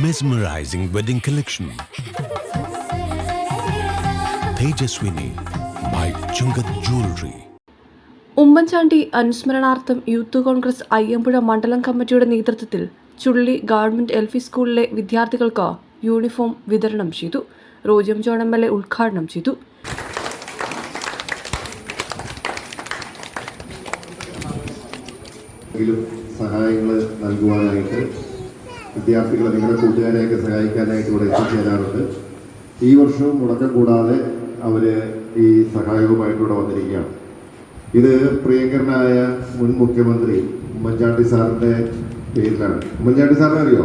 mesmerizing wedding collection Tejaswini by Chungath jewellery Oommen Chandy അനുസ്മരണാർത്ഥം youth Congress Ayyampuzha മണ്ഡലം കമ്മിറ്റിയുടെ നേതൃത്വത്തിൽ ചുള്ളി government L P സ്കൂളിലെ വിദ്യാർത്ഥികൾക്ക് യൂണിഫോം വിതരണം ചെയ്തു. Roji M John M L A ഉദ്ഘാടനം ചെയ്തു. സഹായങ്ങൾ നൽകുവാനായിട്ട് വിദ്യാർത്ഥികളെ നിങ്ങളുടെ കൂട്ടുകാരെയൊക്കെ സഹായിക്കാനായിട്ട് ഇവിടെ എത്തിച്ചേരാറുണ്ട്. ഈ വർഷവും മുടക്കം കൂടാതെ അവർ ഈ സഹായവുമായിട്ട് ഇവിടെ വന്നിരിക്കുകയാണ്. ഇത് പ്രിയങ്കരനായ മുൻ മുഖ്യമന്ത്രി ഉമ്മൻചാണ്ടി സാറിന്റെ പേരിലാണ്. ഉമ്മൻചാണ്ടി സാറിനെ അറിയോ?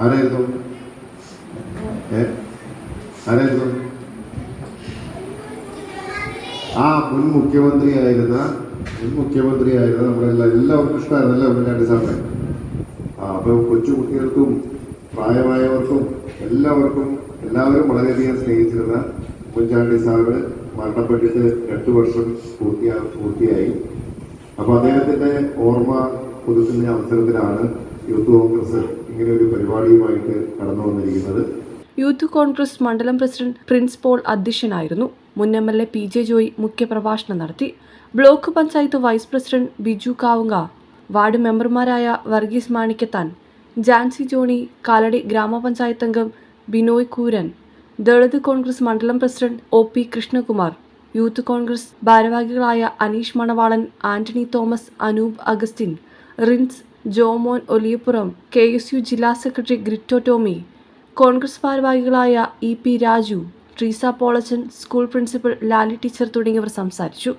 ആരായിരുന്നു? ഏ? ആരായിരുന്നു? ആ മുൻ മുഖ്യമന്ത്രിയായിരുന്ന മുൻ മുഖ്യമന്ത്രിയായിരുന്ന നമ്മളെല്ലാം എല്ലാവർക്കും ഇഷ്ടമായിരുന്നല്ലേ ഉമ്മൻചാണ്ടി സാറിനെ? അപ്പോൾ കൊച്ചു കുട്ടികൾക്കും പ്രായമായവർക്കും എല്ലാവർക്കും എല്ലാവരും വളരെയധികം സ്നേഹിച്ചിരുന്ന ഉമ്മൻചാണ്ടി സാറ് മരണപ്പെട്ടിട്ട് രണ്ടു വർഷം പൂർത്തിയാ പൂർത്തിയായി. അപ്പോൾ അദ്ദേഹത്തിന്റെ ഓർമ്മ പുതുക്കുന്ന അവസരത്തിലാണ് യൂത്ത് കോൺഗ്രസ് ഇങ്ങനെ ഒരു പരിപാടിയുമായിട്ട് കടന്നു വന്നിരിക്കുന്നത്. യൂത്ത് കോൺഗ്രസ് മണ്ഡലം പ്രസിഡന്റ് പ്രിൻസ് പോൾ അധ്യക്ഷനായിരുന്നു. മുൻ M L A P J Joy മുഖ്യപ്രഭാഷണം നടത്തി. Block panchayat vice president Biju Kavunka ward മെമ്പർമാരായ വർഗീസ് മാണിക്കത്താൻ ജാൻസി ജോണി കാലടി ഗ്രാമപഞ്ചായത്ത് അംഗം ബിനോയ് കൂരൻ ദളിത് കോൺഗ്രസ് മണ്ഡലം president O P Krishnakumar youth Congress ഭാരവാഹികളായ Aneesh Manavalan Antony Thomas Anoop Augustine Rins Jomon Oliyappuram K S U ജില്ലാ secretary Grito Tomy Congress ഭാരവാഹികളായ E P Raju Treesa Polachan school principal Lali teacher തുടങ്ങിയവർ സംസാരിച്ചു.